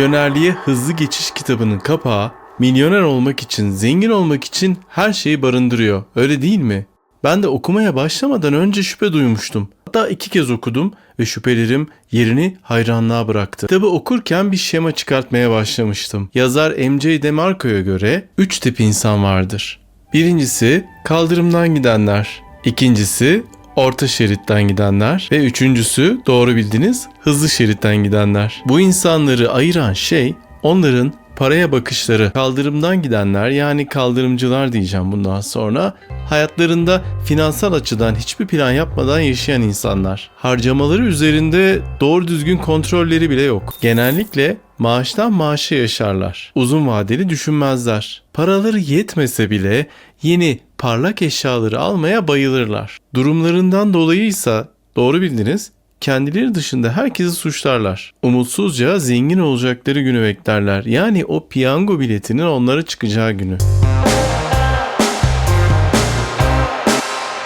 Milyonerliğe Hızlı Geçiş kitabının kapağı milyoner olmak için, zengin olmak için her şeyi barındırıyor. Öyle değil mi? Ben de okumaya başlamadan önce şüphe duymuştum. Hatta iki kez okudum ve şüphelerim yerini hayranlığa bıraktı. Kitabı okurken bir şema çıkartmaya başlamıştım. Yazar M.J. DeMarco'ya göre üç tip insan vardır. Birincisi kaldırımdan gidenler. İkincisi orta şeritten gidenler ve üçüncüsü doğru bildiniz hızlı şeritten gidenler. Bu insanları ayıran şey onların paraya bakışları. Kaldırımdan gidenler yani kaldırımcılar diyeceğim bundan sonra hayatlarında finansal açıdan hiçbir plan yapmadan yaşayan insanlar. Harcamaları üzerinde doğru düzgün kontrolleri bile yok. Genellikle maaştan maaşa yaşarlar. Uzun vadeli düşünmezler. Paraları yetmese bile yeni parlak eşyaları almaya bayılırlar. Durumlarından dolayıysa doğru bildiniz kendileri dışında herkesi suçlarlar. Umutsuzca zengin olacakları günü beklerler. Yani o piyango biletinin onlara çıkacağı günü.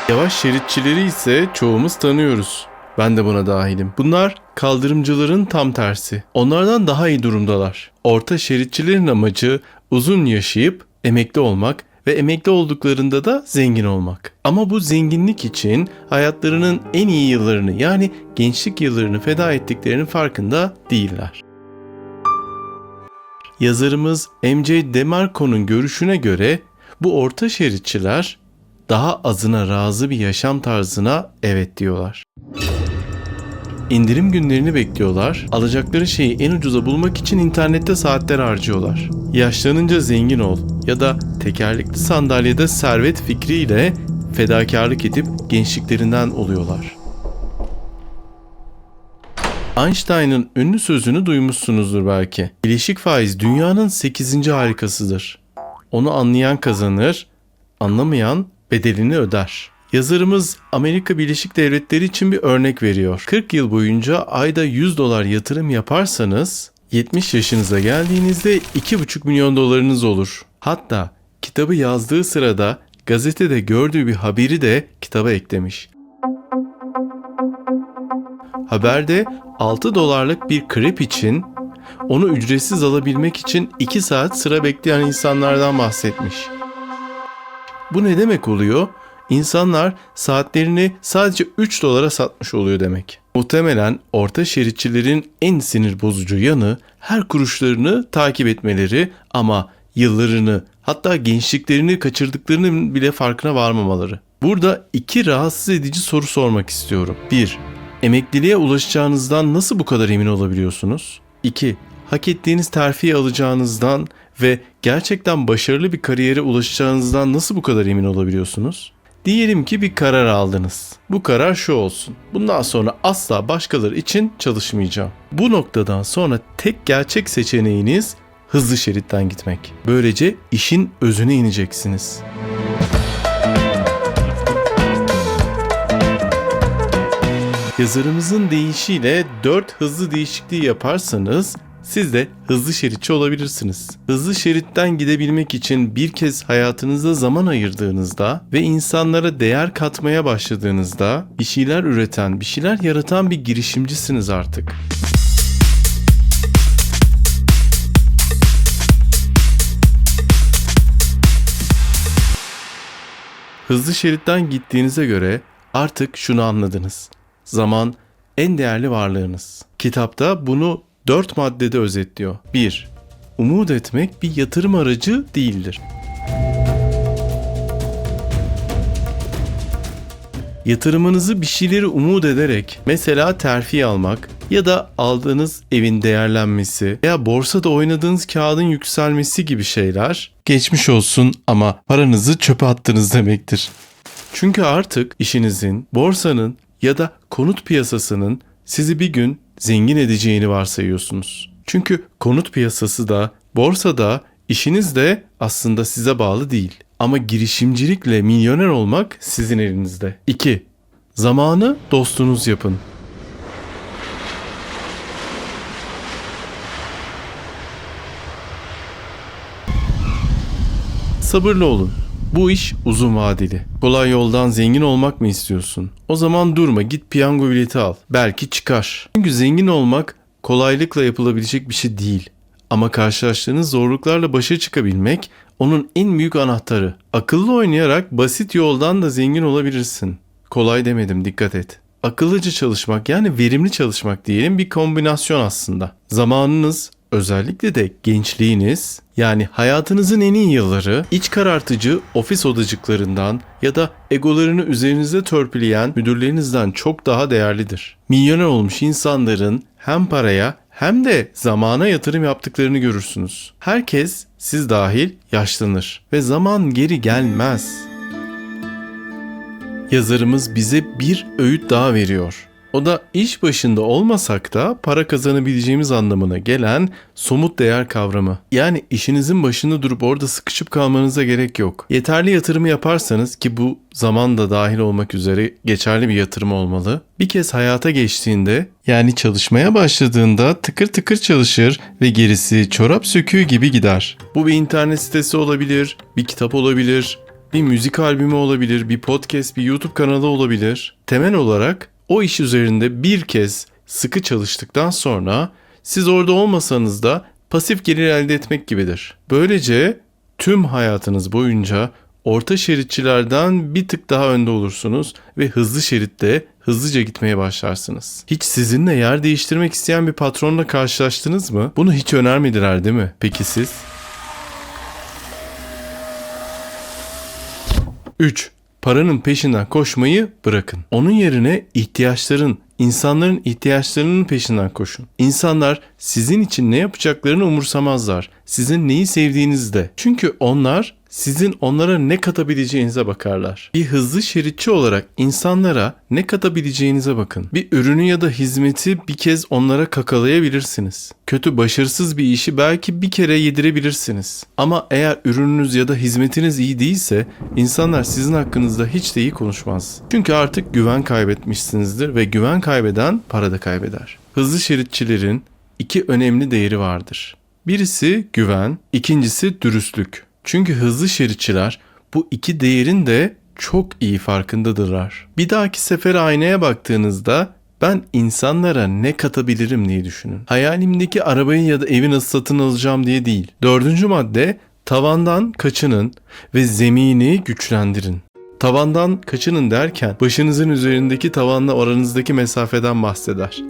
Yavaş şeritçileri ise çoğumuz tanıyoruz. Ben de buna dahilim. Bunlar kaldırımcıların tam tersi. Onlardan daha iyi durumdalar. Orta şeritçilerin amacı uzun yaşayıp emekli olmak ve emekli olduklarında da zengin olmak. Ama bu zenginlik için hayatlarının en iyi yıllarını yani gençlik yıllarını feda ettiklerinin farkında değiller. Yazarımız M.J. DeMarco'nun görüşüne göre bu orta şeritçiler daha azına razı bir yaşam tarzına evet diyorlar. İndirim günlerini bekliyorlar. Alacakları şeyi en ucuza bulmak için internette saatler harcıyorlar. Yaşlanınca zengin ol ya da tekerlekli sandalyede servet fikriyle fedakarlık edip gençliklerinden oluyorlar. Einstein'ın ünlü sözünü duymuşsunuzdur belki. Bileşik faiz dünyanın 8. harikasıdır. Onu anlayan kazanır, anlamayan bedelini öder. Yazarımız Amerika Birleşik Devletleri için bir örnek veriyor. 40 yıl boyunca ayda 100 dolar yatırım yaparsanız 70 yaşınıza geldiğinizde 2,5 milyon dolarınız olur. Hatta kitabı yazdığı sırada gazetede gördüğü bir haberi de kitaba eklemiş. Haberde 6 dolarlık bir krep için onu ücretsiz alabilmek için 2 saat sıra bekleyen insanlardan bahsetmiş. Bu ne demek oluyor? İnsanlar saatlerini sadece 3 dolara satmış oluyor demek. Muhtemelen orta şeritçilerin en sinir bozucu yanı her kuruşlarını takip etmeleri ama yıllarını hatta gençliklerini kaçırdıklarının bile farkına varmamaları. Burada iki rahatsız edici soru sormak istiyorum. 1. Emekliliğe ulaşacağınızdan nasıl bu kadar emin olabiliyorsunuz? 2. Hak ettiğiniz terfi alacağınızdan ve gerçekten başarılı bir kariyere ulaşacağınızdan nasıl bu kadar emin olabiliyorsunuz? Diyelim ki bir karar aldınız. Bu karar şu olsun. Bundan sonra asla başkaları için çalışmayacağım. Bu noktadan sonra tek gerçek seçeneğiniz hızlı şeritten gitmek. Böylece işin özüne ineceksiniz. Yazarımızın deyişiyle 4 hızlı değişikliği yaparsanız siz de hızlı şeritçi olabilirsiniz. Hızlı şeritten gidebilmek için bir kez hayatınızda zaman ayırdığınızda ve insanlara değer katmaya başladığınızda bir şeyler üreten, bir şeyler yaratan bir girişimcisiniz artık. Hızlı şeritten gittiğinize göre artık şunu anladınız. Zaman en değerli varlığınız. Kitapta bunu dört maddede özetliyor. 1. Umut etmek bir yatırım aracı değildir. Yatırımınızı bir şeyleri umut ederek mesela terfi almak ya da aldığınız evin değerlenmesi veya borsada oynadığınız kağıdın yükselmesi gibi şeyler geçmiş olsun ama paranızı çöpe attınız demektir. Çünkü artık işinizin, borsanın ya da konut piyasasının sizi bir gün zengin edeceğini varsayıyorsunuz. Çünkü konut piyasası da, borsa da, işiniz de aslında size bağlı değil. Ama girişimcilikle milyoner olmak sizin elinizde. 2. Zamanı dostunuz yapın. Sabırlı olun. Bu iş uzun vadeli. Kolay yoldan zengin olmak mı istiyorsun? O zaman durma git piyango bileti al. Belki çıkar. Çünkü zengin olmak kolaylıkla yapılabilecek bir şey değil. Ama karşılaştığınız zorluklarla başa çıkabilmek onun en büyük anahtarı. Akıllı oynayarak basit yoldan da zengin olabilirsin. Kolay demedim dikkat et. Akıllıca çalışmak yani verimli çalışmak diyelim bir kombinasyon aslında. Zamanınız, özellikle de gençliğiniz yani hayatınızın en iyi yılları iç karartıcı ofis odacıklarından ya da egolarını üzerinize törpüleyen müdürlerinizden çok daha değerlidir. Milyoner olmuş insanların hem paraya hem de zamana yatırım yaptıklarını görürsünüz. Herkes siz dahil yaşlanır ve zaman geri gelmez. Yazarımız bize bir öğüt daha veriyor. O da iş başında olmasak da para kazanabileceğimiz anlamına gelen somut değer kavramı. Yani işinizin başında durup orada sıkışıp kalmanıza gerek yok. Yeterli yatırımı yaparsanız ki bu zaman da dahil olmak üzere geçerli bir yatırım olmalı. Bir kez hayata geçtiğinde yani çalışmaya başladığında tıkır tıkır çalışır ve gerisi çorap söküğü gibi gider. Bu bir internet sitesi olabilir, bir kitap olabilir, bir müzik albümü olabilir, bir podcast, bir YouTube kanalı olabilir. Temel olarak o iş üzerinde bir kez sıkı çalıştıktan sonra siz orada olmasanız da pasif gelir elde etmek gibidir. Böylece tüm hayatınız boyunca orta şeritçilerden bir tık daha önde olursunuz ve hızlı şeritte hızlıca gitmeye başlarsınız. Hiç sizinle yer değiştirmek isteyen bir patronla karşılaştınız mı? Bunu hiç önermediler değil mi? Peki siz? 3. Paranın peşinden koşmayı bırakın. Onun yerine ihtiyaçların, insanların ihtiyaçlarının peşinden koşun. İnsanlar sizin için ne yapacaklarını umursamazlar. Sizin neyi sevdiğinizi de. Çünkü onlar sizin onlara ne katabileceğinize bakarlar. Bir hızlı şeritçi olarak insanlara ne katabileceğinize bakın. Bir ürünü ya da hizmeti bir kez onlara kakalayabilirsiniz. Kötü başarısız bir işi belki bir kere yedirebilirsiniz. Ama eğer ürününüz ya da hizmetiniz iyi değilse insanlar sizin hakkınızda hiç de iyi konuşmaz. Çünkü artık güven kaybetmişsinizdir ve güven kaybeden para da kaybeder. Hızlı şeritçilerin iki önemli değeri vardır. Birisi güven, ikincisi dürüstlük. Çünkü hızlı şeritçiler bu iki değerin de çok iyi farkındadırlar. Bir dahaki sefer aynaya baktığınızda ben insanlara ne katabilirim diye düşünün. Hayalimdeki arabayı ya da evi nasıl satın alacağım diye değil. Dördüncü madde tavandan kaçının ve zemini güçlendirin. Tavandan kaçının derken başınızın üzerindeki tavanla aranızdaki mesafeden bahseder.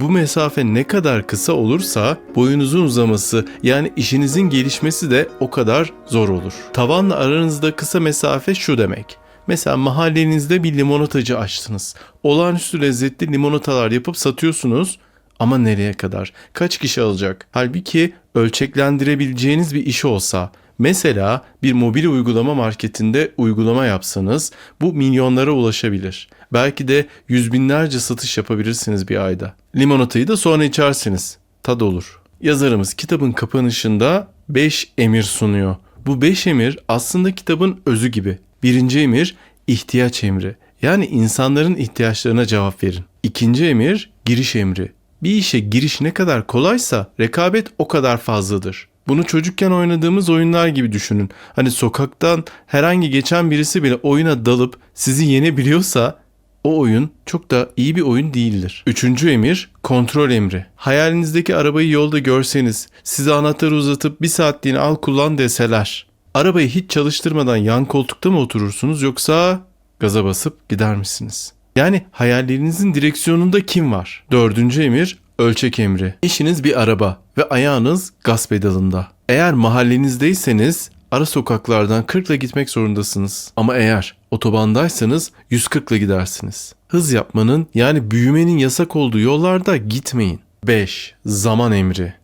Bu mesafe ne kadar kısa olursa boyunuzun uzaması yani işinizin gelişmesi de o kadar zor olur. Tavanla aranızda kısa mesafe şu demek. Mesela mahallenizde bir limonatacı açtınız. Olağanüstü lezzetli limonatalar yapıp satıyorsunuz ama nereye kadar? Kaç kişi alacak? Halbuki ölçeklendirebileceğiniz bir iş olsa Mesela bir mobil uygulama marketinde uygulama yapsanız bu milyonlara ulaşabilir. Belki de yüz binlerce satış yapabilirsiniz bir ayda. Limonatayı da sonra içersiniz. Tad olur. Yazarımız kitabın kapanışında 5 emir sunuyor. Bu 5 emir aslında kitabın özü gibi. Birinci emir ihtiyaç emri. Yani insanların ihtiyaçlarına cevap verin. İkinci emir giriş emri. Bir işe giriş ne kadar kolaysa rekabet o kadar fazladır. Bunu çocukken oynadığımız oyunlar gibi düşünün. Hani sokaktan herhangi geçen birisi bile oyuna dalıp sizi yenebiliyorsa o oyun çok da iyi bir oyun değildir. Üçüncü emir kontrol emri. Hayalinizdeki arabayı yolda görseniz size anahtarı uzatıp bir saatliğine al kullan deseler. Arabayı hiç çalıştırmadan yan koltukta mı oturursunuz yoksa gaza basıp gider misiniz? Yani hayallerinizin direksiyonunda kim var? Dördüncü emir ölçek emri. İşiniz bir araba ve ayağınız gaz pedalında. Eğer mahallenizdeyseniz ara sokaklardan 40 ile gitmek zorundasınız. Ama eğer otobandaysanız 140 ile gidersiniz. Hız yapmanın yani büyümenin yasak olduğu yollarda gitmeyin. 5. Zaman emri.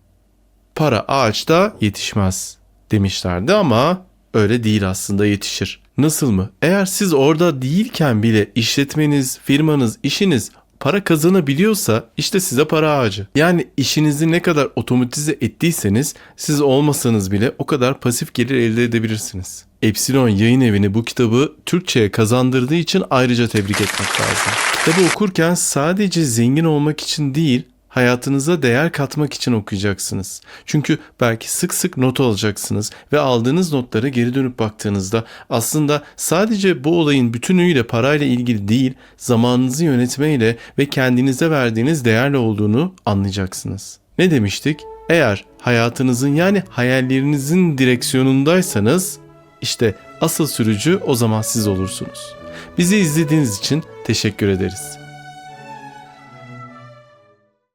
Para ağaçta yetişmez demişlerdi ama öyle değil aslında yetişir. Nasıl mı? Eğer siz orada değilken bile işletmeniz, firmanız, işiniz para kazanabiliyorsa işte size para ağacı. Yani işinizi ne kadar otomatize ettiyseniz siz olmasanız bile o kadar pasif gelir elde edebilirsiniz. Epsilon yayın evini bu kitabı Türkçe'ye kazandırdığı için ayrıca tebrik etmek lazım. Kitabı okurken sadece zengin olmak için değil, hayatınıza değer katmak için okuyacaksınız. Çünkü belki sık sık not alacaksınız ve aldığınız notlara geri dönüp baktığınızda aslında sadece bu olayın bütünüyle parayla ilgili değil, zamanınızı yönetmeyle ve kendinize verdiğiniz değerle olduğunu anlayacaksınız. Ne demiştik? Eğer hayatınızın yani hayallerinizin direksiyonundaysanız işte asıl sürücü o zaman siz olursunuz. Bizi izlediğiniz için teşekkür ederiz.